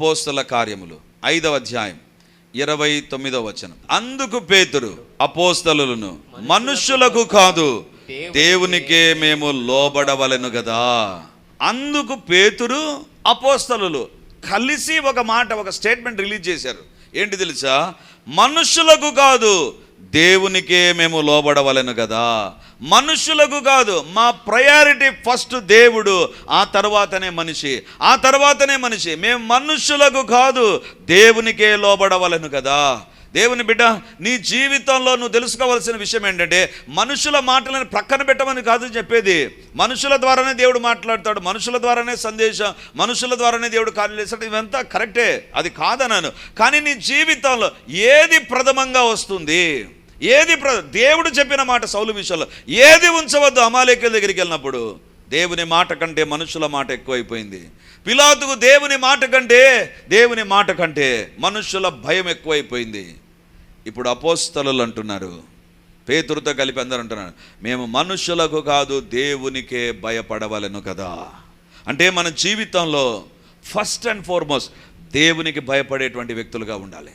అపోస్తల కార్యములు. ఐదవ అధ్యాయం ఇరవై తొమ్మిదవ వచనం. అందుకు పేతురు అపోస్తలులను మనుష్యులకు కాదు దేవునికే మేము లోబడవలెను కదా అందుకు పేతురు అపోస్తలులు కలిసి ఒక మాట ఒక స్టేట్మెంట్ రిలీజ్ చేశారు. ఏంటి తెలుసా? మనుష్యులకు కాదు దేవునికే మేము లోబడవలెను కదా మనుషులకు కాదు మా ప్రయారిటీ ఫస్ట్ దేవుడు ఆ తర్వాతనే మనిషి ఆ తర్వాతనే మనిషి. మేము మనుషులకు కాదు దేవునికే లోబడవలెను కదా దేవుని బిడ్డ నీ జీవితంలో నువ్వు తెలుసుకోవాల్సిన విషయం ఏంటంటే మనుషుల మాటలను ప్రక్కన పెట్టమని కాదు చెప్పేది. మనుషుల ద్వారానే దేవుడు మాట్లాడతాడు మనుషుల ద్వారానే సందేశం మనుషుల ద్వారానే దేవుడు కార్యాలు చేస్తాడు. ఇవంతా కరెక్టే అది కాదన్నాను. కానీ నీ జీవితంలో ఏది ప్రథమంగా వస్తుంది? ఏది ప్ర దేవుడు చెప్పిన మాట సౌలు విషయంలో ఏది ఉంచవద్దు అమాలేకుల దగ్గరికి వెళ్ళినప్పుడు దేవుని మాట కంటే మనుషుల మాట ఎక్కువైపోయింది. పిలాతుకు దేవుని మాట కంటే దేవుని మాట కంటే మనుషుల భయం ఎక్కువైపోయింది. ఇప్పుడు అపోస్తలు అంటున్నారు పేతురుతో కలిపి అందరూ అంటున్నారు మేము మనుషులకు కాదు దేవునికే భయపడవలను కదా. అంటే మన జీవితంలో ఫస్ట్ అండ్ ఫార్మోస్ట్ దేవునికి భయపడేటువంటి వ్యక్తులుగా ఉండాలి.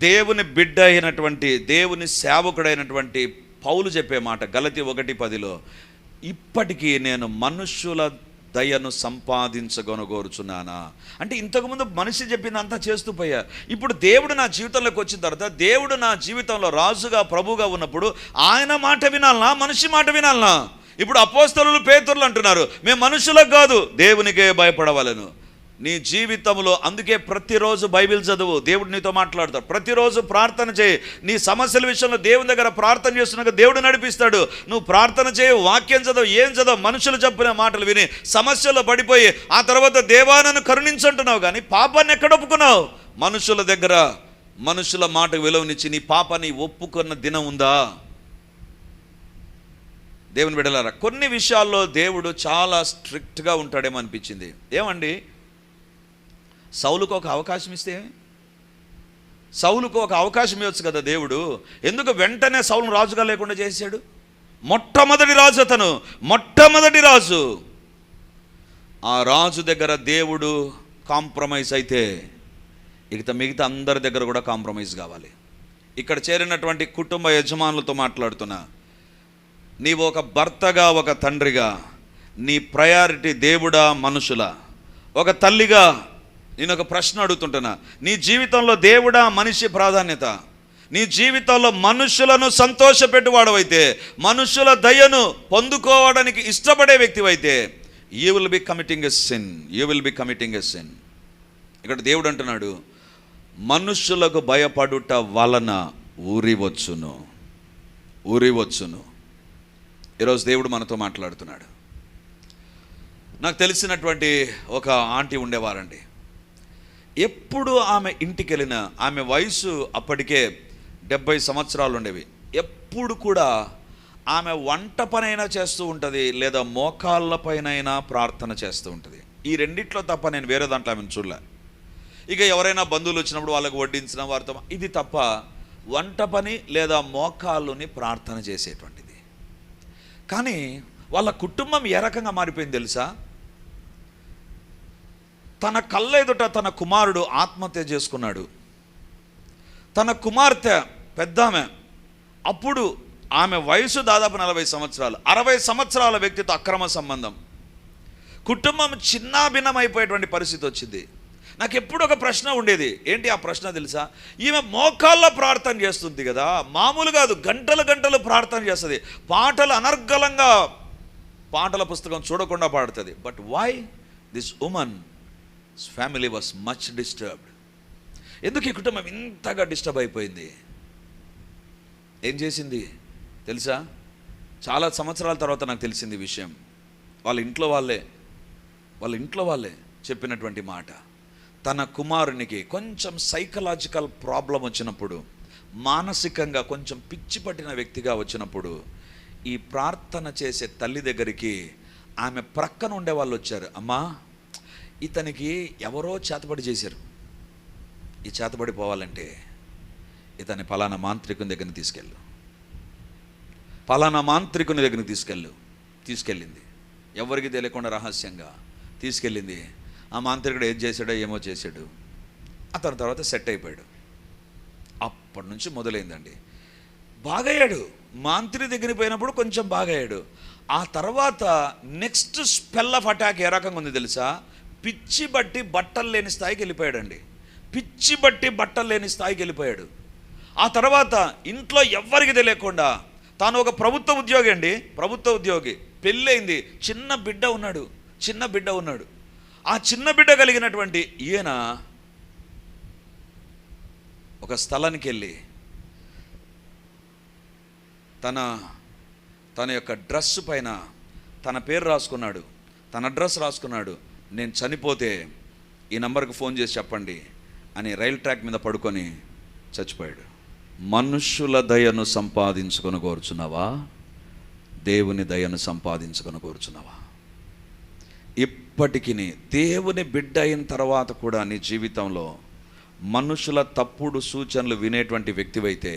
దేవుని బిడ్డ అయినటువంటి దేవుని సేవకుడైనటువంటి పౌలు చెప్పే మాట గలతి ఒకటి పదిలో ఇప్పటికీ నేను మనుష్యుల దయను సంపాదించగొనగోరుచున్నానా? అంటే ఇంతకుముందు మనిషి చెప్పిందంతా చేస్తూ పోయా. ఇప్పుడు దేవుడు నా జీవితంలోకి వచ్చిన తర్వాత దేవుడు నా జీవితంలో రాజుగా ప్రభుగా ఉన్నప్పుడు ఆయన మాట వినాలనా? మనిషి మాట వినాలనా? ఇప్పుడు అపోస్తలు పేతుర్లు అంటున్నారు మేము మనుషులకు కాదు దేవునికే భయపడవలను. నీ జీవితంలో అందుకే ప్రతిరోజు బైబిల్ చదువు దేవుడు నీతో మాట్లాడతాడు. ప్రతిరోజు ప్రార్థన చేయి. నీ సమస్యల విషయంలో దేవుని దగ్గర ప్రార్థన చేస్తున్నాక దేవుడు నడిపిస్తాడు. నువ్వు ప్రార్థన చేయి వాక్యం చదవు ఏం చదవు మనుషులు చెప్పిన మాటలు విని సమస్యలు పడిపోయి ఆ తర్వాత దేవానను కరుణించుంటున్నావు కానీ పాపాన్ని ఎక్కడ ఒప్పుకున్నావు? మనుషుల దగ్గర మనుషుల మాటకు విలువనిచ్చి నీ పాపాన్ని ఒప్పుకున్న దినం ఉందా? దేవుని బిడలారా కొన్ని విషయాల్లో దేవుడు చాలా స్ట్రిక్ట్గా ఉంటాడేమో అనిపించింది. ఏమండి? సౌలుకు ఒక అవకాశం ఇస్తే సౌలుకు ఒక అవకాశం ఇవ్వచ్చు కదా దేవుడు. ఎందుకు వెంటనే సౌలును రాజుగా లేకుండా చేశాడు మొట్టమొదటి రాజు అతను. మొట్టమొదటి రాజు. ఆ రాజు దగ్గర దేవుడు కాంప్రమైజ్ అయితే ఇక మిగతా అందరి దగ్గర కూడా కాంప్రమైజ్ కావాలి. ఇక్కడ చేరినటువంటి కుటుంబ యజమానులతో మాట్లాడుతున్నా. నీవు ఒక భర్తగా ఒక తండ్రిగా నీ ప్రయారిటీ దేవుడా మనుషుల. ఒక తల్లిగా నేను ఒక ప్రశ్న అడుగుతుంటున్నా. నీ జీవితంలో దేవుడా మనిషి ప్రాధాన్యత? నీ జీవితంలో మనుషులను సంతోషపెట్టువాడవైతే మనుషుల దయను పొందుకోవడానికి ఇష్టపడే వ్యక్తివైతే you will be committing a sin you will be committing a sin ఇక్కడ దేవుడు అంటున్నాడు మనుషులకు భయపడుట వలన ఊరివచ్చును ఊరివచ్చును. ఈరోజు దేవుడు మనతో మాట్లాడుతున్నాడు. నాకు తెలిసినటువంటి ఒక ఆంటీ ఉండేవారండి. ఎప్పుడు ఆమె ఇంటికి వెళ్ళినా ఆమె వయసు అప్పటికే డెబ్బై సంవత్సరాలు ఉండేవి. ఎప్పుడు కూడా ఆమె వంట పనైనా చేస్తూ ఉంటుంది లేదా మోకాళ్ళ పైనైనా ప్రార్థన చేస్తూ ఉంటుంది. ఈ రెండిట్లో తప్ప నేను వేరే దాంట్లో ఆమెను చూడలే. ఇక ఎవరైనా బంధువులు వచ్చినప్పుడు వాళ్ళకు వడ్డించిన వారితో ఇది తప్ప వంట పని లేదా మోకాళ్ళుని ప్రార్థన చేసేటువంటిది. కానీ వాళ్ళ కుటుంబం ఏ రకంగా మారిపోయింది తెలుసా? తన కళ్ళ ఎదుట తన కుమారుడు ఆత్మహత్య చేసుకున్నాడు. తన కుమార్తె పెద్దామె అప్పుడు ఆమె వయసు దాదాపు నలభై సంవత్సరాలు అరవై సంవత్సరాల వ్యక్తితో అక్రమ సంబంధం. కుటుంబం చిన్నాభిన్నమైపోయేటువంటి పరిస్థితి వచ్చింది. నాకు ఎప్పుడు ఒక ప్రశ్న ఉండేది ఏంటి ఆ ప్రశ్న తెలుసా? ఈమె మోకాళ్ళ ప్రార్థన చేస్తుంది కదా మామూలు కాదు గంటలు గంటలు ప్రార్థన చేస్తుంది. పాటలు అనర్గళంగా పాటల పుస్తకం చూడకుండా పాడుతుంది. But why this woman family was much disturbed ఎందుకు ఈ కుటుంబం ఇంతగా డిస్టర్బ్ అయిపోయింది? ఏం చేసింది? తెలుసా? చాలా సంవత్సరాల తర్వాత నాకు తెలిసింది విషయం. వాళ్ళ ఇంట్లో వాళ్ళే వాళ్ళ ఇంట్లో వాళ్ళే చెప్పినటువంటి మాట. తన కుమారునికి కొంచెం సైకలాజికల్ ప్రాబ్లం వచ్చినప్పుడు మానసికంగా కొంచెం పిచ్చి పట్టిన వ్యక్తిగా వచ్చినప్పుడు ఈ ప్రార్థన చేసే తల్లి దగ్గరికి ఆమె ప్రక్కన ఉండే వాళ్ళు వచ్చారు. అమ్మా ఇతనికి ఎవరో చేతబడి చేశారు. ఈ చేతబడి పోవాలంటే ఇతని పలానా మాంత్రికుని దగ్గరికి తీసుకెళ్ళు. పలానా మాంత్రికుని దగ్గరికి తీసుకెళ్ళు. తీసుకెళ్ళింది. ఎవరికి తెలియకుండా రహస్యంగా తీసుకెళ్ళింది. ఆ మాంత్రికుడు ఏం చేశాడో ఏమో చేశాడు. అతని తర్వాత సెట్ అయిపోయాడు. అప్పటి నుంచి మొదలైందండి. బాగయ్యాడు. మాంత్రి దగ్గరికి పోయినప్పుడు కొంచెం బాగయ్యాడు. ఆ తర్వాత నెక్స్ట్ స్పెల్ ఆఫ్ అటాక్ ఏ రకంగా ఉంది తెలుసా? పిచ్చి బట్టి బట్టలు లేని స్థాయికి వెళ్ళిపోయాడండి. పిచ్చి బట్టి బట్టలు లేని స్థాయికి వెళ్ళిపోయాడు. ఆ తర్వాత ఇంట్లో ఎవ్వరికి తెలియకుండా తాను ఒక ప్రభుత్వ ఉద్యోగి అండి. ప్రభుత్వ ఉద్యోగి. పెళ్ళైంది చిన్న బిడ్డ ఉన్నాడు. చిన్న బిడ్డ ఉన్నాడు. ఆ చిన్న బిడ్డ కలిగినటువంటి ఈయన ఒక స్థలానికి వెళ్ళి తన తన యొక్క డ్రెస్ పైన తన పేరు రాసుకున్నాడు. తన డ్రెస్ రాసుకున్నాడు. నేను చనిపోతే ఈ నంబర్కి ఫోన్ చేసి చెప్పండి అని రైల్ ట్రాక్ మీద పడుకొని చచ్చిపోయాడు. మనుషుల దయను సంపాదించుకొని కోరుచున్నావా? దేవుని దయను సంపాదించుకొని కోరుచున్నావా? ఇప్పటికీ దేవుని బిడ్డ అయిన తర్వాత కూడా నీ జీవితంలో మనుషుల తప్పుడు సూచనలు వినేటువంటి వ్యక్తివైతే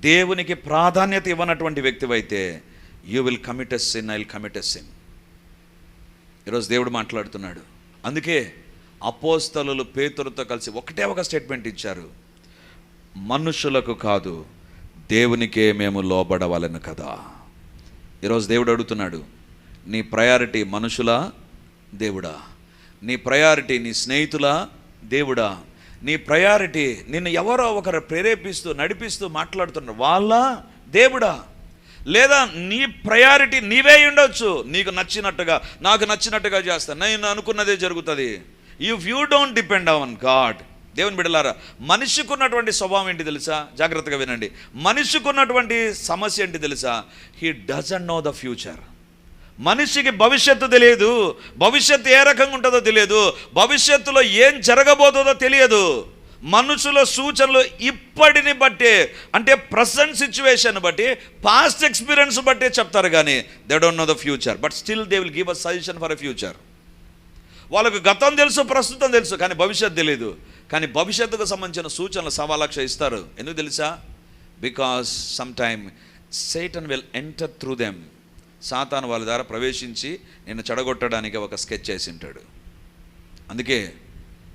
దేవునికి ప్రాధాన్యత ఇవ్వనటువంటి వ్యక్తివైతే you will commit as sin I will commit as sin ఈరోజు దేవుడు మాట్లాడుతున్నాడు. అందుకే అపోస్తలు పేతులతో కలిసి ఒకటే ఒక స్టేట్మెంట్ ఇచ్చారు. మనుషులకు కాదు దేవునికే మేము లోబడవలను కదా. ఈరోజు దేవుడు అడుగుతున్నాడు నీ ప్రయారిటీ మనుషులా దేవుడా? నీ ప్రయారిటీ నీ స్నేహితులా దేవుడా? నీ ప్రయారిటీ నిన్ను ఎవరో ఒకరు ప్రేరేపిస్తూ నడిపిస్తూ మాట్లాడుతున్నారు వాళ్ళ దేవుడా? లేదా నీ ప్రయారిటీ నీవే ఉండొచ్చు. నీకు నచ్చినట్టుగా నాకు నచ్చినట్టుగా చేస్తాను నేను అనుకున్నదే జరుగుతుంది. If you don't depend on God దేవుని బిడలారా మనిషికి ఉన్నటువంటి స్వభావం ఏంటి తెలుసా? జాగ్రత్తగా వినండి. మనిషికి ఉన్నటువంటి సమస్య ఏంటి తెలుసా? He doesn't know the future మనిషికి భవిష్యత్తు తెలియదు. భవిష్యత్తు ఏ రకంగా ఉంటుందో తెలియదు. భవిష్యత్తులో ఏం జరగబోతుందో తెలియదు. మనుషుల సూచనలు ఇప్పటిని బట్టే అంటే ప్రజెంట్ సిచ్యువేషన్ బట్టి పాస్ట్ ఎక్స్పీరియన్స్ బట్టే చెప్తారు కానీ they don't know the future but still they will give a suggestion for a future వాళ్ళకు గతం తెలుసు ప్రస్తుతం తెలుసు కానీ భవిష్యత్తు తెలియదు కానీ భవిష్యత్తుకు సంబంధించిన సూచనలు సవాలక్ష ఇస్తారు. ఎందుకు తెలుసా? Because some time Satan will enter through them సాతాను వాళ్ళ ద్వారా ప్రవేశించి నిన్ను చెడగొట్టడానికి ఒక స్కెచ్ చేసి ఉంటాడు. అందుకే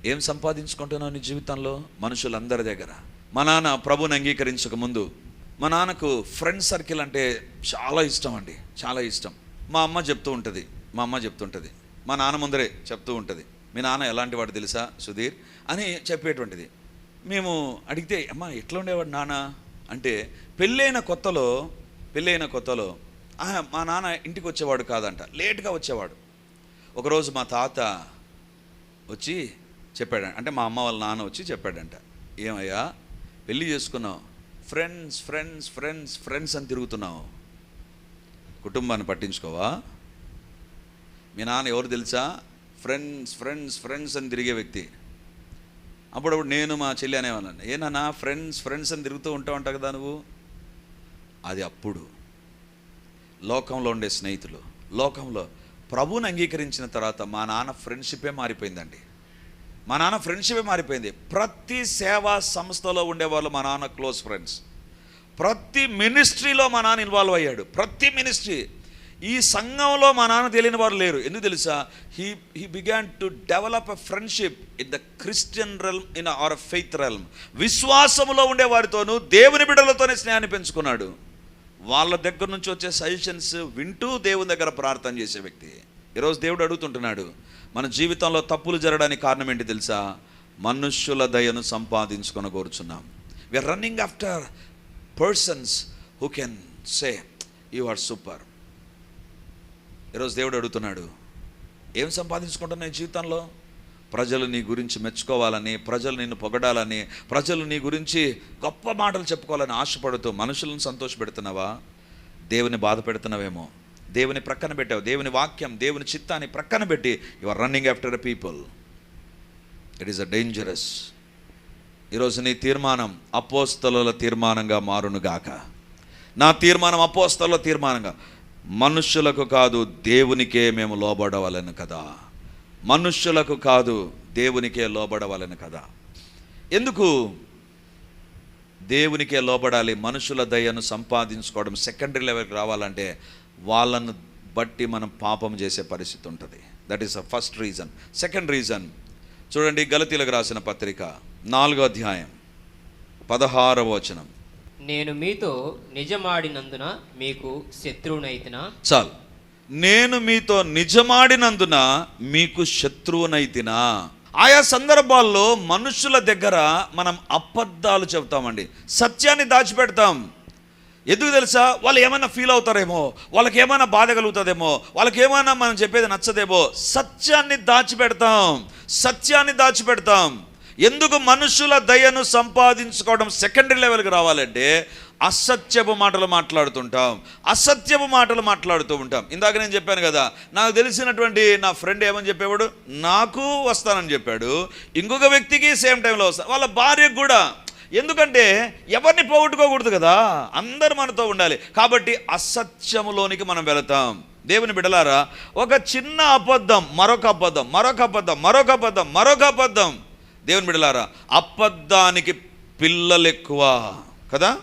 ఏం సంపాదించుకుంటున్నావు నీ జీవితంలో? మనుషులందరి దగ్గర. మా నాన్న ప్రభుని అంగీకరించక ముందు మా నాన్నకు ఫ్రెండ్ సర్కిల్ అంటే చాలా ఇష్టం అండి. చాలా ఇష్టం. మా అమ్మ చెప్తూ ఉంటుంది. మా అమ్మ చెప్తుంటుంది మా నాన్న ముందరే చెప్తూ ఉంటుంది. మీ నాన్న ఎలాంటి వాడు తెలుసా? సుధీర్ అని చెప్పేటువంటిది. మేము అడిగితే అమ్మ ఎట్లా ఉండేవాడు నాన్న? అంటే పెళ్ళైన కొత్తలో పెళ్ళైన కొత్తలో మా నాన్న ఇంటికి వచ్చేవాడు కాదంట. లేట్గా వచ్చేవాడు. ఒకరోజు మా తాత వచ్చి చెప్పాడు అంటే మా అమ్మ వాళ్ళ నాన్న వచ్చి చెప్పాడంట. ఏమయ్యా పెళ్ళి చేసుకున్నావు. ఫ్రెండ్స్ ఫ్రెండ్స్ ఫ్రెండ్స్ ఫ్రెండ్స్ అని తిరుగుతున్నావు. కుటుంబాన్ని పట్టించుకోవా? మీ నాన్న ఎవరు తెలుసా? ఫ్రెండ్స్ ఫ్రెండ్స్ ఫ్రెండ్స్ అని తిరిగే వ్యక్తి. అప్పుడప్పుడు నేను మా చెల్లి అనేవాళ్ళని ఏనా ఫ్రెండ్స్ ఫ్రెండ్స్ అని తిరుగుతూ ఉంటావు అంట కదా నువ్వు? అది అప్పుడు. లోకంలో ఉండే స్నేహితులు లోకంలో ప్రభుని అంగీకరించిన తర్వాత మా నాన్న ఫ్రెండ్షిపే మారిపోయిందండి. మా నాన్న ఫ్రెండ్షిపే మారిపోయింది. ప్రతి సేవా సంస్థలో ఉండేవాళ్ళు మా నాన్న క్లోజ్ ఫ్రెండ్స్ ప్రతి మినిస్ట్రీలో మా నాన్న ఇన్వాల్వ్ అయ్యాడు. ప్రతి మినిస్ట్రీ ఈ సంఘంలో మా నాన్న తెలియని వారు లేరు. ఎందుకు తెలుసా? He he began to develop a friendship in the Christian realm in our faith realm విశ్వాసములో ఉండే వారితోనూ దేవుని బిడ్డలతోనే స్నేహాన్ని పెంచుకున్నాడు. వాళ్ళ దగ్గర నుంచి వచ్చే సజెషన్స్ వింటూ దేవుని దగ్గర ప్రార్థన చేసే వ్యక్తి. ఈరోజు దేవుడు అడుగుతుంటున్నాడు మన జీవితంలో తప్పులు జరగడానికి కారణం ఏంటి తెలుసా? మనుష్యుల దయను సంపాదించుకొని కోరుచున్నాం. We are running after persons who can say you are super ఈరోజు దేవుడు అడుగుతున్నాడు ఏం సంపాదించుకుంటున్నా ఈ జీవితంలో? ప్రజలు నీ గురించి మెచ్చుకోవాలని ప్రజలు నిన్ను పొగడాలని ప్రజలు నీ గురించి గొప్ప మాటలు చెప్పుకోవాలని ఆశపడుతూ మనుషులను సంతోషపెడుతున్నావా? దేవుని బాధ పెడుతున్నావేమో? దేవుని ప్రక్కన పెట్టావు దేవుని వాక్యం దేవుని చిత్తాన్ని ప్రక్కన పెట్టి you are running after a people it is a dangerous ఈరోజు నీ తీర్మానం అపోస్తల తీర్మానంగా మారునుగాక నా తీర్మానం అపోస్తల తీర్మానంగా. మనుష్యులకు కాదు దేవునికే మేము లోబడవలను కదా. మనుష్యులకు కాదు దేవునికే లోబడవలను కదా. ఎందుకు? దేవునికే లోబడాలి మనుషుల దయను సంపాదించుకోవడం సెకండరీ లెవెల్కి రావాలంటే వాళ్ళను బట్టి మనం పాపం చేసే పరిస్థితి ఉంటుంది. That is the first reason second reason చూడండి గలతీలకు రాసిన పత్రిక నాలుగో అధ్యాయం పదహారవ వచనం. నేను మీతో నిజమాడినందున మీకు శత్రువునైతినా? చాలు. నేను మీతో నిజమాడినందున మీకు శత్రువునైతినా? ఆయా సందర్భాల్లో మనుషుల దగ్గర మనం అబద్ధాలు చెబుతామండి. సత్యాన్ని దాచిపెడతాం. ఎందుకు తెలుసా? వాళ్ళు ఏమైనా ఫీల్ అవుతారేమో వాళ్ళకి ఏమైనా బాధ కలుగుతుందేమో వాళ్ళకి ఏమైనా మనం చెప్పేది నచ్చదేమో సత్యాన్ని దాచిపెడతాం సత్యాన్ని దాచిపెడతాం. ఎందుకు మనుషుల దయను సంపాదించుకోవడం సెకండరీ లెవెల్కి రావాలంటే అసత్యపు మాటలు మాట్లాడుతుంటాం అసత్యపు మాటలు మాట్లాడుతూ ఉంటాం. ఇందాక నేను చెప్పాను కదా నాకు తెలిసినటువంటి నా ఫ్రెండ్ ఏమని చెప్పేవాడు? నాకు వస్తానని చెప్పాడు. ఇంకొక వ్యక్తికి సేమ్ టైంలో వస్తా. వాళ్ళ భార్యకు కూడా. ఎందుకంటే ఎవరిని పోగొట్టుకోకూడదు కదా? అందరు మనతో ఉండాలి. కాబట్టి అసత్యములోనికి మనం వెళతాం. దేవుని బిడలారా ఒక చిన్న అబద్ధం మరొక అబద్ధం మరొక అబద్ధం మరొక అబద్ధం మరొక అబద్ధం. దేవుని బిడలారా అబద్ధానికి పిల్లలు ఎక్కువ కదా?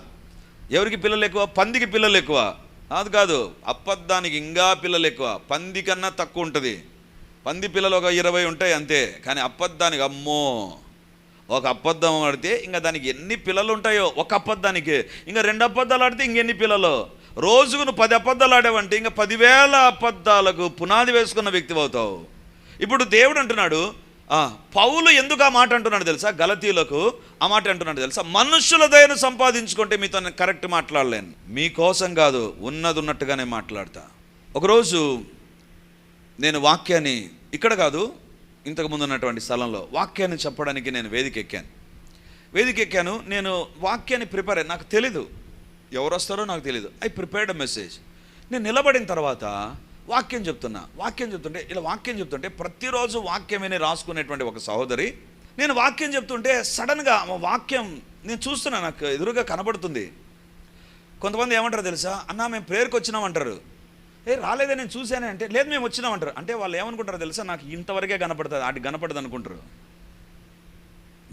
ఎవరికి పిల్లలు ఎక్కువ? పందికి పిల్లలు ఎక్కువ. కాదు కాదు. అబద్ధానికి ఇంకా పిల్లలు ఎక్కువ. పంది కన్నా తక్కువ ఉంటుంది. పంది పిల్లలు ఒక ఇరవై ఉంటాయి అంతే. కానీ అబద్ధానికి అమ్మో. ఒక అబద్ధం ఆడితే ఇంకా దానికి ఎన్ని పిల్లలు ఉంటాయో ఒక అబద్ధానికి. ఇంకా రెండు అబద్ధాలు ఆడితే ఇంకెన్ని పిల్లలు? రోజుకు నువ్వు పది అబద్ధాలు ఆడావంటే ఇంకా పదివేల అబద్ధాలకు పునాది వేసుకున్న వ్యక్తి అవుతావు. ఇప్పుడు దేవుడు అంటున్నాడు పౌలు ఎందుకు ఆ మాట అంటున్నాడు తెలుసా? గలతీలకు ఆ మాట అంటున్నాడు తెలుసా? మనుషుల దయను సంపాదించుకుంటే మీతో నేను కరెక్ట్ మాట్లాడలేను. మీకోసం కాదు ఉన్నది ఉన్నట్టుగానే మాట్లాడతా. ఒకరోజు నేను వాక్యాన్ని ఇక్కడ కాదు ఇంతకు ముందు ఉన్నటువంటి స్థలంలో వాక్యాన్ని చెప్పడానికి నేను వేదిక ఎక్కాను వేదిక ఎక్కాను నేను వాక్యాన్ని ప్రిపేర్ నాకు తెలీదు. ఎవరు వస్తారో నాకు తెలీదు. I prepared message. నేను నిలబడిన తర్వాత వాక్యం చెప్తున్నా. వాక్యం చెప్తుంటే ఇలా వాక్యం చెప్తుంటే ప్రతిరోజు వాక్యం రాసుకునేటువంటి ఒక సహోదరి నేను వాక్యం చెప్తుంటే సడన్గా వాక్యం నేను చూస్తున్నా నాకు ఎదురుగా కనబడుతుంది. కొంతమంది ఏమంటారు తెలుసా? అన్న మేము ప్రేయర్కి వచ్చినామంటారు ఏ రాలేదే నేను చూశానే అంటే లేదు మేము వచ్చినామంటారు అంటే వాళ్ళు ఏమనుకుంటారో తెలుసా? నాకు ఇంతవరకే కనపడుతుంది ఆటి కనపడదు అనుకుంటారు.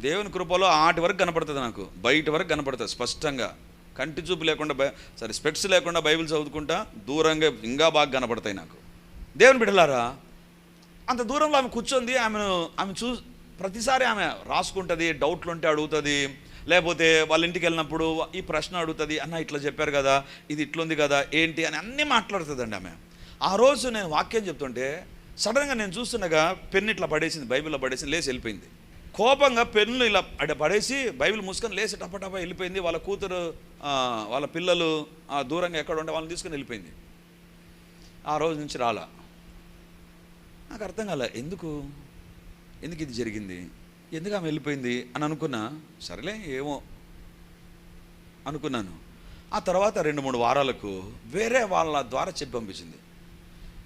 దేవుని కృపలో ఆటి వరకు కనపడుతుంది నాకు బయట వరకు కనపడుతుంది స్పష్టంగా. కంటి చూపు లేకుండా బై సరే స్పెక్స్ లేకుండా బైబిల్ చదువుకుంటా దూరంగా ఇంకా బాగా కనపడతాయి నాకు. దేవుని బిడ్డలారా అంత దూరంలో ఆమె కూర్చుంది ఆమెను ఆమె చూ ప్రతిసారి ఆమె రాసుకుంటుంది డౌట్లు ఉంటే అడుగుతుంది లేకపోతే వాళ్ళ ఇంటికి వెళ్ళినప్పుడు ఈ ప్రశ్న అడుగుతుంది అన్న ఇట్లా చెప్పారు కదా ఇది ఇట్లుంది కదా ఏంటి? అని అన్నీ మాట్లాడుతుందండి ఆమె. ఆ రోజు నేను వాక్యం చెప్తుంటే సడన్గా నేను చూస్తుండగా పెన్ను ఇట్లా పడేసింది బైబిల్లో పడేసింది లేచి వెళ్ళిపోయింది. కోపంగా పెన్ను ఇలా అడ పడేసి బైబిల్ మూసుకొని లేచి టపటప వెళ్ళిపోయింది. వాళ్ళ కూతురు వాళ్ళ పిల్లలు దూరంగా ఎక్కడ ఉంటే వాళ్ళని తీసుకొని వెళ్ళిపోయింది. ఆ రోజు నుంచి రాలా. నాకు అర్థం కాలే ఎందుకు? ఎందుకు ఇది జరిగింది? ఎందుకు ఆమె వెళ్ళిపోయింది అని అనుకున్నా. సరేలే ఏమో అనుకున్నాను. ఆ తర్వాత రెండు మూడు వారాలకు వేరే వాళ్ళ ద్వారా చెప్పి పంపించింది.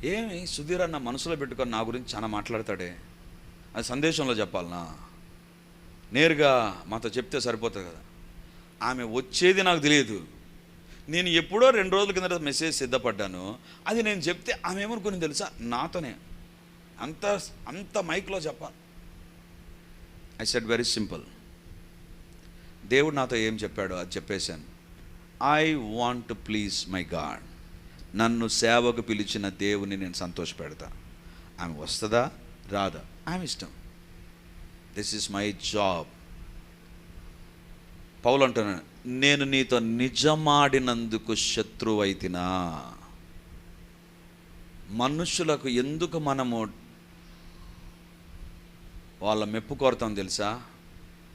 ఏమి సుధీర్ అన్న మనసులో పెట్టుకొని నా గురించి చాలా మాట్లాడతాడే. అది సందేశంలో చెప్పాలనా? నేరుగా మాతో చెప్తే సరిపోతుంది కదా. ఆమె వచ్చేది నాకు తెలియదు. నేను ఎప్పుడో రెండు రోజుల కింద మెసేజ్ సిద్ధపడ్డాను. అది నేను చెప్తే ఆమె ఏమనుకుని తెలుసా? నాతోనే. అంత అంత మైక్లో చెప్పాలి. ఐ సెట్ వెరీ సింపుల్ దేవుడు నాతో ఏం చెప్పాడో అది చెప్పేశాను. I want to please my God నన్ను సేవకు పిలిచిన దేవుని నేను సంతోషపెడతా. ఆమె వస్తుందా? రాదా? ఆమె ఇష్టం. దిస్ ఇస్ మై జాబ్ పౌలు అంటున్నాను నేను నీతో నిజమాడినందుకు శత్రువైతినా? మనుషులకు ఎందుకు మనము వాళ్ళ మెప్పు కోరుతాం తెలుసా?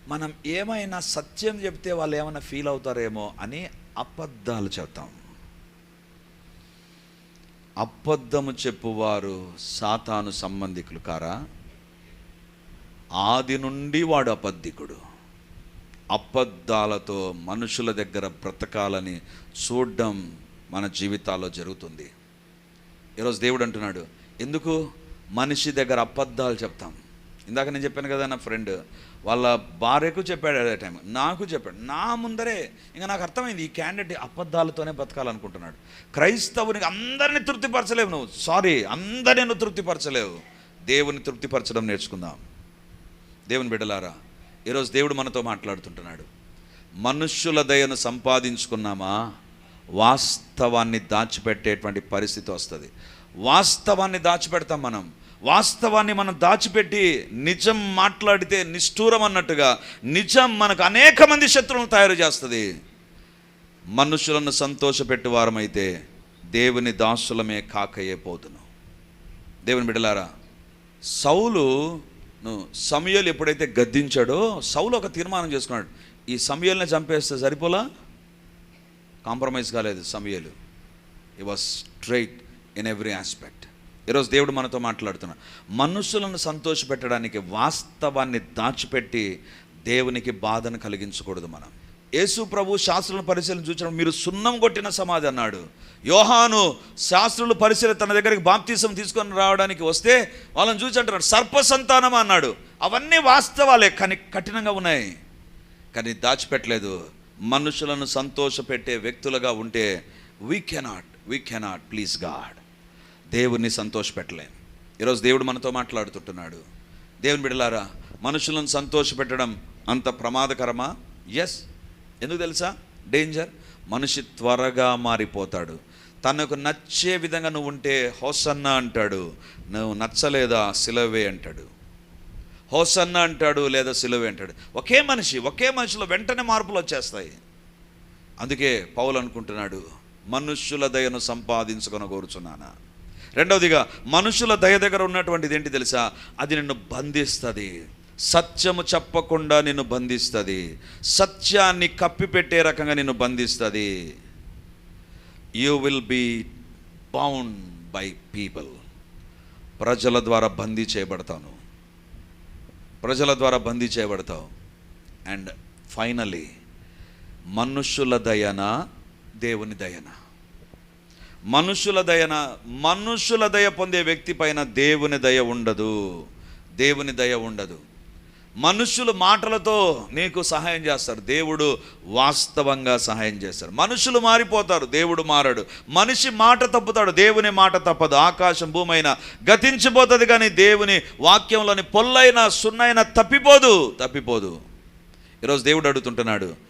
మనం ఏమైనా సత్యం చెప్తే వాళ్ళు ఏమైనా ఫీల్ అవుతారేమో అని అబద్ధాలు చెప్తాం. అబద్ధము చెప్పువారు సాతాను సంబంధికులు కారా? ఆది నుండి వాడు అబద్ధికుడు. అబద్ధాలతో మనుషుల దగ్గర బ్రతకాలని చూడడం మన జీవితాల్లో జరుగుతుంది. ఈరోజు దేవుడు అంటున్నాడు ఎందుకు? మనిషి దగ్గర అబద్ధాలు చెప్తాం. ఇందాక నేను చెప్పాను కదా నా ఫ్రెండ్ వాళ్ళ భార్యకు చెప్పాడు అదే టైం నాకు చెప్పాడు. నా ముందరే ఇంకా నాకు అర్థమైంది ఈ క్యాండిడేట్ అబద్ధాలతోనే బతకాలనుకుంటున్నాడు. క్రైస్తవునికి అందరిని తృప్తిపరచలేవు నువ్వు. సారీ అందరిని నువ్వు తృప్తిపరచలేవు. దేవుని తృప్తిపరచడం నేర్చుకుందాం. దేవుని బిడ్డలారా ఈరోజు దేవుడు మనతో మాట్లాడుతుంటున్నాడు. మనుష్యుల దయను సంపాదించుకున్నామా? వాస్తవాన్ని దాచిపెట్టేటువంటి పరిస్థితి వస్తుంది. వాస్తవాన్ని దాచిపెడతాం మనం. వాస్తవాన్ని మనం దాచిపెట్టి నిజం మాట్లాడితే నిష్ఠూరం అన్నట్టుగా నిజం మనకు అనేక మంది శత్రువులను తయారు చేస్తుంది. మనుషులను సంతోషపెట్టు వారమైతే దేవుని దాసులమే కాకయే పోతును దేవుని బిడ్డలారా సౌలు సమయలు ఎప్పుడైతే గద్దించాడో సౌలు ఒక తీర్మానం చేసుకున్నాడు. ఈ సమయల్ని చంపేస్తే సరిపోలా? కాంప్రమైజ్ కాలేదు సమయలు. He was straight in every aspect ఈరోజు దేవుడు మనతో మాట్లాడుతున్నాడు మనుషులను సంతోషపెట్టడానికి వాస్తవాన్ని దాచిపెట్టి దేవునికి బాధను కలిగించకూడదు మనం. యేసు ప్రభు శాస్త్రులను పరిశీలన చూసిన మీరు సున్నం కొట్టిన సమాధి అన్నాడు. యోహాను శాస్త్రులు పరిశీలన తన దగ్గరికి బాప్తీసం తీసుకొని రావడానికి వస్తే వాళ్ళని చూసి అంటున్నాడు సర్ప సంతానం అన్నాడు. అవన్నీ వాస్తవాలే కానీ కఠినంగా ఉన్నాయి. కానీ దాచిపెట్టలేదు. మనుషులను సంతోషపెట్టే వ్యక్తులుగా ఉంటే we cannot we cannot please God దేవుణ్ణి సంతోషపెట్టలేం. ఈరోజు దేవుడు మనతో మాట్లాడుతుంటున్నాడు. దేవుని బిడలారా మనుషులను సంతోషపెట్టడం అంత ప్రమాదకరమా? ఎస్ ఎందుకు తెలుసా? డేంజర్ మనిషి త్వరగా మారిపోతాడు. తనకు నచ్చే విధంగా నువ్వు ఉంటే హోసన్న అంటాడు. నువ్వు నచ్చలేదా? సిలవే అంటాడు. హోసన్న అంటాడు లేదా సిలువే అంటాడు. ఒకే మనిషి ఒకే మనిషిలో వెంటనే మార్పులు వచ్చేస్తాయి. అందుకే పౌలు అనుకుంటున్నాడు మనుష్యుల దయను సంపాదించుకొని కోరుచున్నానా? రెండవదిగా మనుషుల దయ దగ్గర ఉన్నటువంటిది ఏంటి తెలుసా? అది నిన్ను బంధిస్తుంది. సత్యము చెప్పకుండా నిన్ను బంధిస్తుంది. సత్యాన్ని కప్పిపెట్టే రకంగా నిన్ను బంధిస్తుంది. You will be bound by people ప్రజల ద్వారా బందీ చేయబడతాను. ప్రజల ద్వారా బందీ చేయబడతావు. అండ్ ఫైనలీ మనుషుల దయన దేవుని దయన. మనుషుల దయన మనుషుల దయ పొందే వ్యక్తి పైన దేవుని దయ ఉండదు. దేవుని దయ ఉండదు. మనుషులు మాటలతో నీకు సహాయం చేస్తారు. దేవుడు వాస్తవంగా సహాయం చేస్తారు. మనుషులు మారిపోతారు. దేవుడు మారడు. మనిషి మాట తప్పుతాడు. దేవుని మాట తప్పదు. ఆకాశం భూమైన గతించిపోతుంది కానీ దేవుని వాక్యంలోని పొల్లైన సున్నైన తప్పిపోదు. తప్పిపోదు. ఈరోజు దేవుడు అడుగుతుంటున్నాడు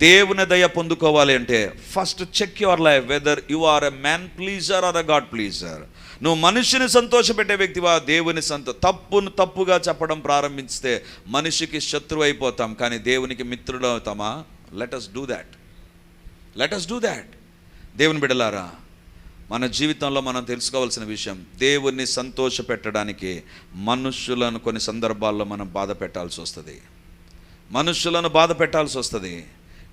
దేవుని దయ పొందుకోవాలి అంటే first check your life whether you are a man pleaser or a God pleaser నువ్వు మనిషిని సంతోషపెట్టే వ్యక్తివా? దేవుని సంతో తప్పును తప్పుగా చెప్పడం ప్రారంభిస్తే మనిషికి శత్రువు అయిపోతాం కానీ దేవునికి మిత్రుడు అవుతామా? Let us do that let us do that దేవుని బిడలారా మన జీవితంలో మనం తెలుసుకోవాల్సిన విషయం దేవుణ్ణి సంతోషపెట్టడానికి మనుషులను కొన్ని సందర్భాల్లో మనం బాధ పెట్టాల్సి వస్తుంది. మనుషులను బాధ పెట్టాల్సి వస్తుంది.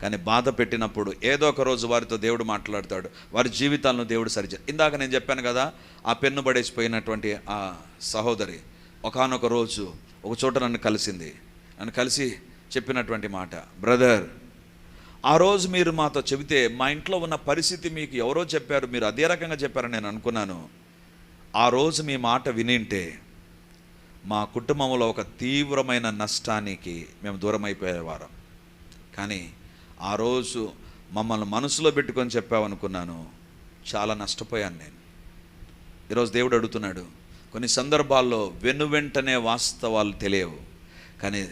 కానీ బాధ పెట్టినప్పుడు ఏదో ఒక రోజు వారితో దేవుడు మాట్లాడతాడు. వారి జీవితాలను దేవుడు సరిచే ఇందాక నేను చెప్పాను కదా ఆ పెన్ను పడేసిపోయినటువంటి ఆ సహోదరి ఒకానొక రోజు ఒక చోట నన్ను కలిసింది. నన్ను కలిసి చెప్పినటువంటి మాట బ్రదర్ ఆ రోజు మీరు మాతో చెబితే మా ఇంట్లో ఉన్న పరిస్థితి మీకు ఎవరో చెప్పారు మీరు అదే రకంగా చెప్పారని నేను అనుకున్నాను. ఆ రోజు మీ మాట వినింటే మా కుటుంబంలో ఒక తీవ్రమైన నష్టానికి మేము దూరం అయిపోయేవారం కానీ ఆ రోజు మమ్మల్ని మనసులో పెట్టుకొని చెప్పావనుకున్నాను. చాలా నష్టపోయాను నేను. ఈరోజు దేవుడు అడుగుతున్నాడు కొన్ని సందర్భాల్లో వెను వెంటనే వాస్తవాలు తెలియవు కానీ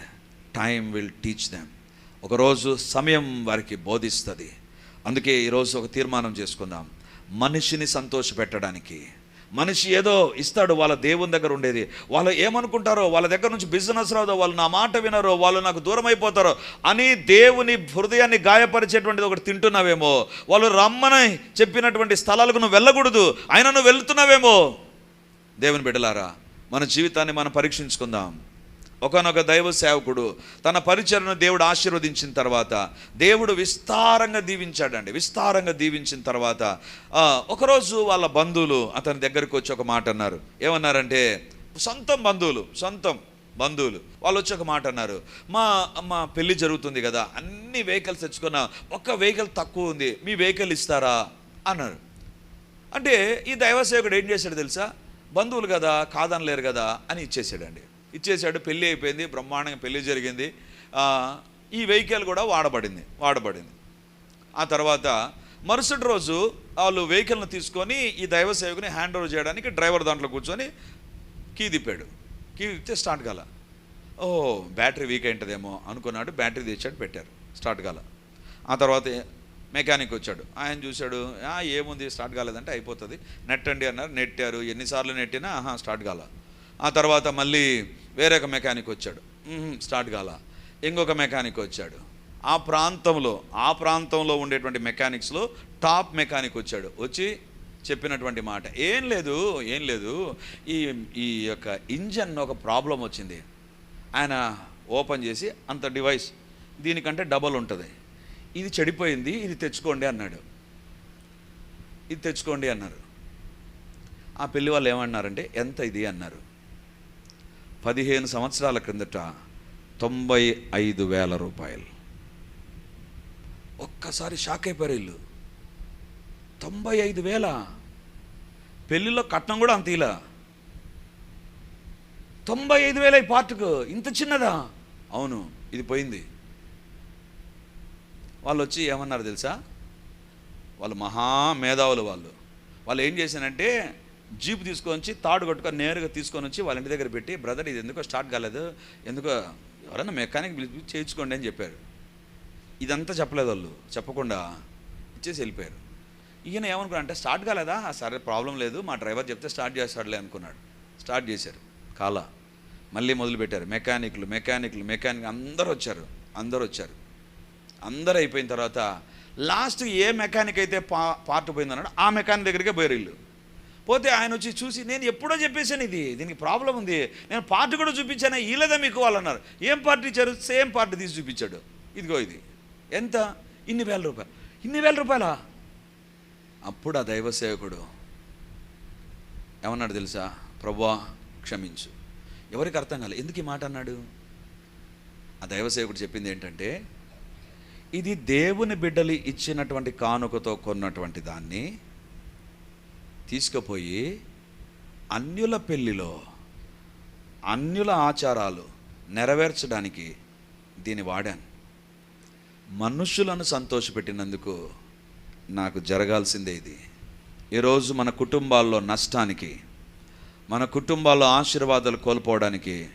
టైం విల్ టీచ్ దెమ్ ఒకరోజు సమయం వారికి బోధిస్తుంది. అందుకే ఈరోజు ఒక తీర్మానం చేసుకుందాం. మనిషిని సంతోషపెట్టడానికి మనిషి ఏదో ఇస్తాడు వాళ్ళ దేవుని దగ్గర ఉండేది. వాళ్ళు ఏమనుకుంటారో వాళ్ళ దగ్గర నుంచి బిజినెస్ రాదో వాళ్ళు నా మాట వినరో వాళ్ళు నాకు దూరం అయిపోతారో అని దేవుని హృదయాన్ని గాయపరిచేటువంటిది ఒకటి తింటున్నావేమో. వాళ్ళు రమ్మని చెప్పినటువంటి స్థలాలకు నువ్వు వెళ్ళకూడదు అయినా నువ్వు వెళ్తున్నావేమో. దేవుని బిడ్డలారా మన జీవితాన్ని మనం పరీక్షించుకుందాం. ఒకనొక దైవ సేవకుడు తన పరిచయను దేవుడు ఆశీర్వదించిన తర్వాత దేవుడు విస్తారంగా దీవించాడండి. విస్తారంగా దీవించిన తర్వాత ఒకరోజు వాళ్ళ బంధువులు అతని దగ్గరికి వచ్చి ఒక మాట అన్నారు. ఏమన్నారంటే సొంతం బంధువులు సొంతం బంధువులు. వాళ్ళు వచ్చి ఒక మాట అన్నారు. మా మా పెళ్ళి జరుగుతుంది కదా అన్ని వెహికల్స్ తెచ్చుకున్న ఒక్క వెహికల్ తక్కువ ఉంది మీ వెహికల్ ఇస్తారా? అన్నారు. అంటే ఈ దైవసేవకుడు ఏం చేశాడు తెలుసా? బంధువులు కదా కాదనలేరు కదా అని ఇచ్చేసాడండి. ఇచ్చేసాడు పెళ్ళి అయిపోయింది బ్రహ్మాండంగా పెళ్ళి జరిగింది. ఈ వెహికల్ కూడా వాడబడింది వాడబడింది. ఆ తర్వాత మరుసటి రోజు వాళ్ళు వెహికల్ని తీసుకొని ఈ దైవ సేవకుని హ్యాండ్ ఓవర్ చేయడానికి డ్రైవర్ దాంట్లో కూర్చొని కీ తిప్పాడు. కీ తిప్పితే స్టార్ట్ కాల. ఓ బ్యాటరీ వీక్ అయింటుందేమో అనుకున్నాడు బ్యాటరీ తెచ్చాడు పెట్టారు స్టార్ట్ కాల. ఆ తర్వాత మెకానిక్ వచ్చాడు. ఆయన చూశాడు ఏముంది స్టార్ట్ కాలేదంటే అయిపోతుంది. నెట్టండి అన్నారు. నెట్టారు. ఎన్నిసార్లు నెట్టినా ఆహా స్టార్ట్ కాల. ఆ తర్వాత మళ్ళీ వేరే ఒక మెకానిక్ వచ్చాడు స్టార్ట్ కాల. ఇంకొక మెకానిక్ వచ్చాడు. ఆ ప్రాంతంలో ఆ ప్రాంతంలో ఉండేటువంటి మెకానిక్స్లో టాప్ మెకానిక్ వచ్చాడు. వచ్చి చెప్పినటువంటి మాట. ఏం లేదు ఏం లేదు. ఈ ఈ యొక్క ఇంజన్ ఒక ప్రాబ్లం వచ్చింది. ఆయన ఓపెన్ చేసి అంత డివైస్ దీనికంటే డబల్ ఉంటుంది. ఇది చెడిపోయింది ఇది తెచ్చుకోండి అన్నాడు. ఇది తెచ్చుకోండి అన్నారు. ఆ పెళ్ళి వాళ్ళు ఏమన్నారంటే ఎంత ఇది అన్నారు. పదిహేను సంవత్సరాల క్రిందట తొంభై ఐదు వేల రూపాయలు. ఒక్కసారి షాక్ అయిపోయారు ఇల్లు తొంభై ఐదు వేల? పెళ్ళిలో కట్నం కూడా అంత ఇలా. తొంభై ఐదు వేల ఈ పార్ట్కు? ఇంత చిన్నదా? అవును ఇది పోయింది. వాళ్ళు వచ్చి ఏమన్నారు తెలుసా? వాళ్ళు మహా మేధావులు వాళ్ళు. వాళ్ళు ఏం చేశారంటే జీప్ తీసుకొని వచ్చి తాడు కట్టుకొని నేరుగా తీసుకొని వచ్చి వాళ్ళ ఇంటి దగ్గర పెట్టి బ్రదర్ ఇది ఎందుకో స్టార్ట్ కాలేదు. ఎందుకో ఎవరైనా మెకానిక్ పిలిచి చేయించుకోండి అని చెప్పారు. ఇదంతా చెప్పలేదు వాళ్ళు. చెప్పకుండా ఇచ్చేసి వెళ్ళిపోయారు. ఈయన ఏమనుకున్నా అంటే స్టార్ట్ కాలేదా? సరే ప్రాబ్లం లేదు. మా డ్రైవర్ చెప్తే స్టార్ట్ చేస్తాడులే అనుకున్నాడు. స్టార్ట్ చేశారు. కాల. మళ్ళీ మొదలుపెట్టారు మెకానిక్లు మెకానిక్లు మెకానిక్ అందరూ వచ్చారు. అందరూ వచ్చారు. అందరూ అయిపోయిన తర్వాత లాస్ట్ ఏ మెకానిక్ అయితే పా పార్ట్ పోయిందన్నాడు ఆ మెకానిక్ దగ్గరికే పోయారు ఇల్లు పోతే ఆయన వచ్చి చూసి నేను ఎప్పుడో చెప్పేశాను ఇది దీనికి ప్రాబ్లం ఉంది. నేను పార్టీ కూడా చూపించాను? ఈలేదా మీకు వాళ్ళు అన్నారు. ఏం పార్టీ ఇచ్చారు? సేమ్ పార్టీ తీసి చూపించాడు. ఇదిగో ఇది. ఎంత? ఇన్ని వేల రూపాయలు. ఇన్ని వేల రూపాయలా? అప్పుడు ఆ దైవ సేవకుడు ఏమన్నాడు తెలుసా? ప్రభా క్షమించు. ఎవరికి అర్థం కాలేదు ఎందుకు ఈ మాట అన్నాడు? ఆ దైవ సేవకుడు చెప్పింది ఏంటంటే ఇది దేవుని బిడ్డలు ఇచ్చినటువంటి కానుకతో కొన్నటువంటి దాన్ని తీసుకుపోయి అన్యుల పెళ్ళిలో అన్యుల ఆచారాలు నెరవేర్చడానికి దీన్ని వాడాను. మనుషులను సంతోషపెట్టినందుకు నాకు జరగాల్సిందే ఇది. ఈరోజు మన కుటుంబాల్లో నష్టానికి మన కుటుంబాల్లో ఆశీర్వాదాలు కోల్పోవడానికి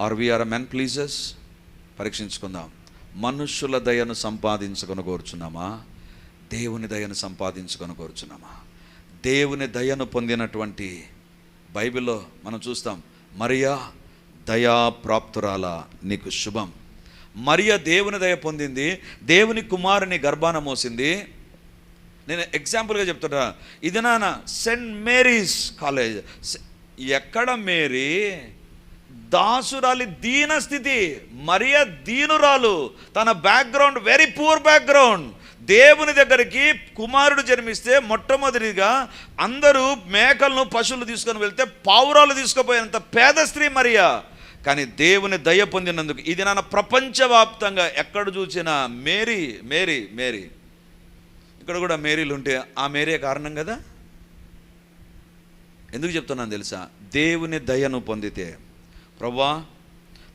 ఆర్ వీఆర్ మెన్ ప్లీజెస్ పరీక్షించుకుందాం. మనుష్యుల దయను సంపాదించుకొని కోరుచున్నామా దేవుని దయను సంపాదించుకొని కోరుచున్నామా దేవుని దయను పొందినటువంటి బైబిల్లో మనం చూస్తాం మరియా దయా ప్రాప్తురాల నీకు శుభం. మరియ దేవుని దయ పొందింది దేవుని కుమారుని గర్భాన మోసింది. నేను ఎగ్జాంపుల్గా చెప్తున్నా ఇది నాన్న సెంట్ మేరీస్ కాలేజ్. ఎక్కడ మేరీ? దాసురాలి దీన స్థితి మరియ దీనురాలు తన బ్యాక్గ్రౌండ్ వెరీ పూర్ బ్యాక్గ్రౌండ్. దేవుని దగ్గరికి కుమారుడు జన్మిస్తే మొట్టమొదటిగా అందరూ మేకలను పశువులు తీసుకొని వెళ్తే పావురాలు తీసుకుపోయేంత పేద స్త్రీ మరియా. కానీ దేవుని దయ పొందినందుకు ఇది నాన్న ప్రపంచవ్యాప్తంగా ఎక్కడ చూసినా మేరీ మేరీ మేరీ. ఇక్కడ కూడా మేరీలు ఉంటే ఆ మేరీ కారణం కదా? ఎందుకు చెప్తున్నాను తెలుసా? దేవుని దయను పొందితే. ప్రభా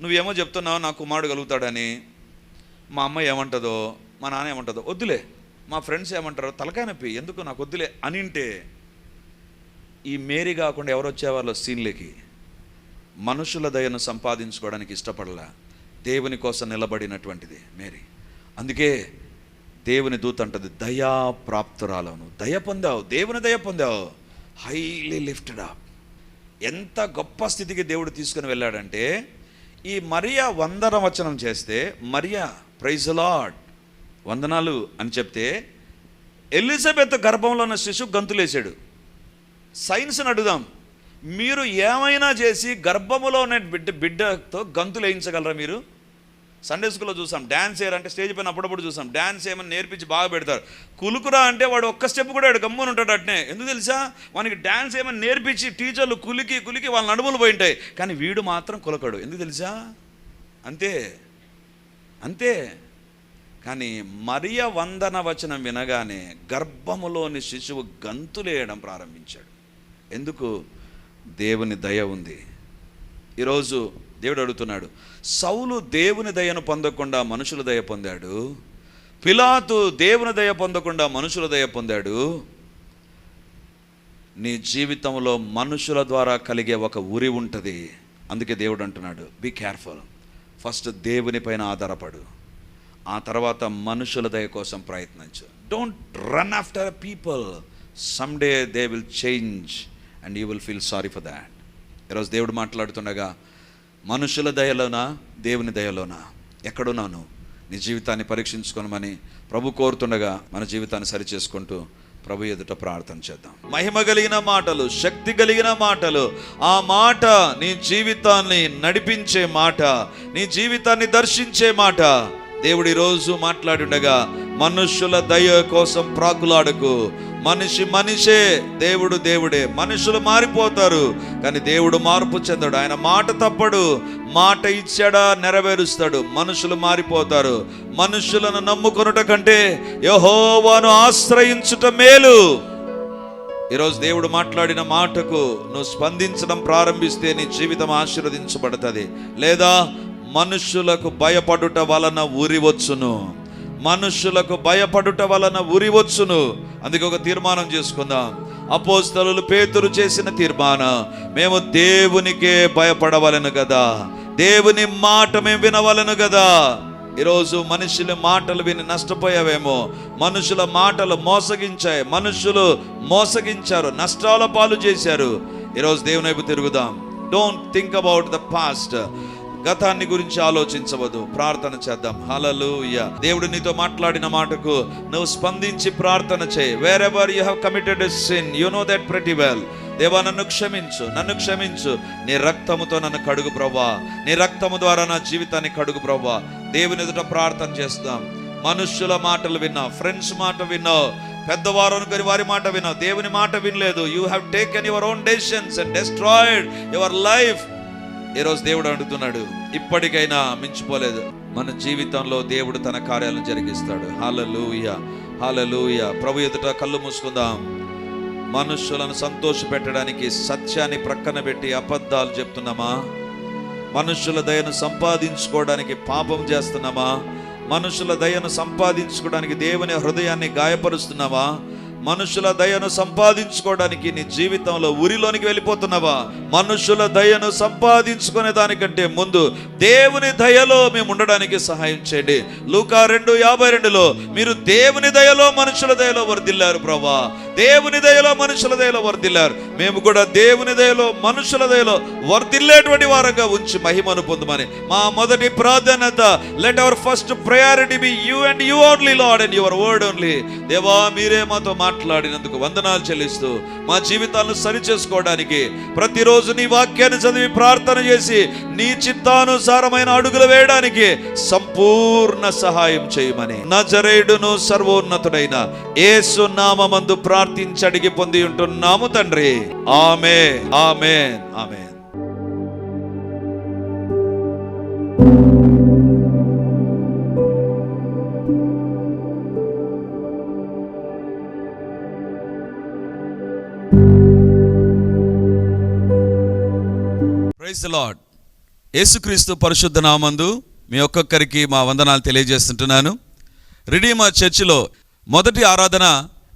నువ్వేమో చెప్తున్నావు నా కుమారుడు కలుగుతాడని. మా అమ్మ ఏమంటుందో? మా నాన్న ఏమంటుందో వద్దులే మా ఫ్రెండ్స్ ఏమంటారో తలకాయ నొప్పి ఎందుకు నాకు వద్దులే అనింటే ఈ మేరీ కాకుండా ఎవరు వచ్చేవాళ్ళు సీన్లకి? మనుషుల దయను సంపాదించుకోవడానికి ఇష్టపడలా. దేవుని కోసం నిలబడినటువంటిది మేరీ. అందుకే దేవుని దూత అంటది దయా ప్రాప్తురాలను దయ పొందావు దేవుని దయ పొందావు హైలీ లిఫ్టెడ్ అప్. ఎంత గొప్ప స్థితికి దేవుడు తీసుకుని వెళ్ళాడంటే ఈ మరియా వందన వచనం చేస్తే మరియా ప్రైజ్ లాడ్ వందనాలు అని చెప్తే ఎలిజబెత్ గర్భంలో ఉన్న శిశువు గంతులేశాడు. సైన్స్ని అడుగుదాం. మీరు ఏమైనా చేసి గర్భములో ఉన్న బిడ్డ బిడ్డతో గంతులు వేయించగలరా మీరు? సండే స్కూల్లో చూసాం. డ్యాన్స్ వేయాలంటే స్టేజ్ పైన అప్పుడప్పుడు చూసాం. డ్యాన్స్ ఏమని నేర్పించి బాగా పెడతారు. కులుకురా అంటే వాడు ఒక్క స్టెప్ కూడా వాడు గమ్మున ఉంటాడు అట్నే. ఎందుకు తెలుసా? వానికి డ్యాన్స్ ఏమని నేర్పించి టీచర్లు కులికి కులికి వాళ్ళ నడుములు పోయి ఉంటాయి. కానీ వీడు మాత్రం కులకడు. ఎందుకు తెలుసా? అంతే. అంతే. కానీ మరియ వందన వచనం వినగానే గర్భములోని శిశువు గంతులేయడం ప్రారంభించాడు. ఎందుకు? దేవుని దయ ఉంది. ఈరోజు దేవుడు అడుగుతున్నాడు సౌలు దేవుని దయను పొందకుండా మనుషుల దయ పొందాడు? పిలాతు దేవుని దయ పొందకుండా మనుషుల దయ పొందాడు? నీ జీవితంలో మనుషుల ద్వారా కలిగే ఒక ఉరి ఉంటుంది. అందుకే దేవుడు అంటున్నాడు బీ కేర్ఫుల్. ఫస్ట్ దేవుని పైన ఆధారపడు. ఆ తర్వాత మనుషుల దయ కోసం ప్రయత్నించు. Don't run after people some day they will change and you will feel sorry for that ఈరోజు దేవుడు మాట్లాడుతుండగా మనుషుల దయలోనా దేవుని దయలోనా? ఎక్కడున్నాను నీ జీవితాన్ని పరీక్షించుకోనమని ప్రభు కోరుతుండగా మన జీవితాన్ని సరిచేసుకుంటూ ప్రభు ఎదుట ప్రార్థన చేద్దాం. మహిమ కలిగిన మాటలు శక్తి కలిగిన మాటలు ఆ మాట నీ జీవితాన్ని నడిపించే మాట నీ జీవితాన్ని దర్శించే మాట దేవుడు ఈరోజు మాట్లాడుండగా మనుషుల దయ కోసం ప్రాకులాడకు. మనిషి మనిషే దేవుడు దేవుడే. మనుషులు మారిపోతారు కానీ దేవుడు మార్పు చెందడు. ఆయన మాట తప్పడు మాట ఇచ్చాడా నెరవేరుస్తాడు. మనుషులు మారిపోతారు. మనుషులను నమ్ముకొనుట కంటే యహోవాను ఆశ్రయించుట మేలు. ఈరోజు దేవుడు మాట్లాడిన మాటకు నువ్వు స్పందించడం ప్రారంభిస్తే నీ జీవితం ఆశీర్వదించబడుతుంది. లేదా మనుషులకు భయపడుట వలన ఉరివచ్చును. మనుషులకు భయపడుట వలన ఉరివచ్చును. అందుకే ఒక తీర్మానం చేసుకుందాం. అపోస్తలు పేతురు చేసిన తీర్మానం మేము దేవునికే భయపడవలను కదా దేవుని మాట మేము వినవలను కదా ఈరోజు మనుషుల మాటలు విని నష్టపోయావేమో. మనుషుల మాటలు మోసగించాయి. మనుషులు మోసగించారు నష్టాల పాలు చేశారు. ఈరోజు దేవుని వైపు తిరుగుదాం. Don't think about the past గతాన్ని గురించి ఆలోచించవద్దు. ప్రార్థన చేద్దాం. హలలుయ దేవుడు నీతో మాట్లాడిన మాటకు నువ్వు స్పందించి ప్రార్థన చేయి. Wherever you have committed sin you know that pretty well దేవా నన్ను క్షమించు నన్ను క్షమించు. నీ రక్తముతో నన్ను కడుగు ప్రభా నీ రక్తము ద్వారా నా జీవితాన్ని కడుగు ప్రభా దేవుని ఎదుట ప్రార్థన చేస్తాం. మనుష్యుల మాటలు విన్నావు ఫ్రెండ్స్ మాట విన్నావు పెద్దవారు అనుకుని వారి మాట విన్నావు. దేవుని మాట వినలేదు. You have taken your own decisions and destroyed your life ఈరోజు దేవుడు అడుగుతున్నాడు ఇప్పటికైనా మించిపోలేదు. మన జీవితంలో దేవుడు తన కార్యాలను జరిగిస్తాడు. హాలూయ హాలూయ ప్రభు ఎదుట కళ్ళు మూసుకుందాం. మనుషులను సంతోష పెట్టడానికి సత్యాన్ని ప్రక్కన పెట్టి అబద్ధాలు చెప్తున్నామా? మనుషుల దయను సంపాదించుకోవడానికి పాపం చేస్తున్నామా? మనుషుల దయను సంపాదించుకోవడానికి దేవుని హృదయాన్ని గాయపరుస్తున్నావా? మనుషుల దయను సంపాదించుకోవడానికి నీ జీవితంలో ఉరిలోనికి వెళ్ళిపోతున్నావా? మనుషుల దయను సంపాదించుకునే దానికంటే ముందు దేవుని దయలో మేము ఉండడానికి సహాయం చేయండి. లూకా రెండు యాభై రెండులో మీరు దేవుని దయలో మనుషుల దయలో వర్దిల్లారు ప్రభా. దేవుని దయలో మనుషుల దయలో వర్దిల్లారు మేము కూడా దేవుని దయలో మనుషుల దయలో వర్దిల్లేటువంటి వారంగా ఉంచి మహిమను పొందమని మా మొదటి ప్రాధాన్యత let our first priority be you and you only Lord and your word only దేవా మీరే మాతో మాట్లాడినందుకు వందనాలు చెల్లిస్తూ మా జీవితాలను సరి చేసుకోవడానికి ప్రతిరోజు నీ వాక్యాన్ని చదివి ప్రార్థన చేసి నీ చిత్తానుసారమైన అడుగులు వేయడానికి సంపూర్ణ సహాయం చేయమని. నజరేయుడును సర్వోన్నతుడైన ఏసు నామందు ప్రా ప్రార్థించి అడిగి పొంది ఉంటున్నాము తండ్రి. ఆమె ఆమె ఆమె ప్రైజ్ లార్డ్ యేసుక్రీస్తు పరిశుద్ధ నామందు మీ ఒక్కొక్కరికి మా వందనాలు తెలియజేస్తుంటున్నాను. రెడీమా చర్చిలో మొదటి ఆరాధన